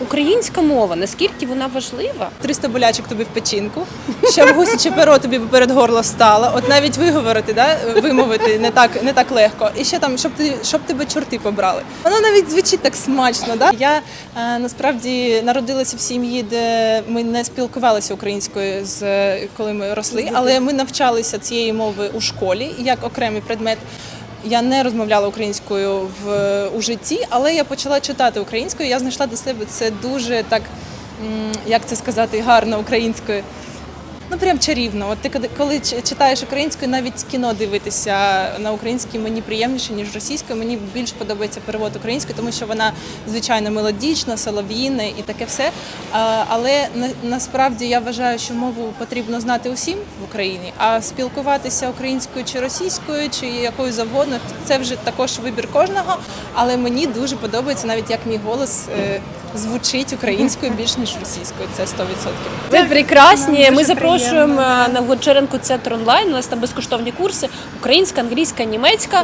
українська мова, наскільки вона важлива? 300 болячок тобі в печінку, щоб гусяче перо тобі перед горло стало. От навіть виговорити, да, вимовити не так, не так легко. І ще там, щоб ти щоб тебе чорти побрали. Воно навіть звучить так смачно. Да? Я е, насправді народилася в сім'ї, де ми не спілкувалися українською з коли ми росли, але ми навчалися цієї мови у школі як окремий предмет. Я не розмовляла українською в у житті, але я почала читати українською. Я знайшла до себе це дуже так, як це сказати, гарно українською. Ну прям чарівно. От ти коли- читаєш українською, навіть кіно дивитися на українській мені приємніше, ніж російською. Мені більш подобається перевод українською, тому що вона звичайно мелодічна, солов'їна і таке все. Але на, насправді я вважаю, що мову потрібно знати усім в Україні, а спілкуватися українською чи російською, чи якою завгодно, це вже також вибір кожного. Але мені дуже подобається навіть як мій голос е, звучить українською більш ніж російською. Це 100%. Ви прекрасні. Ми дуже запрошуємо на вечеринку центр онлайн. У нас там безкоштовні курси: українська, англійська, німецька.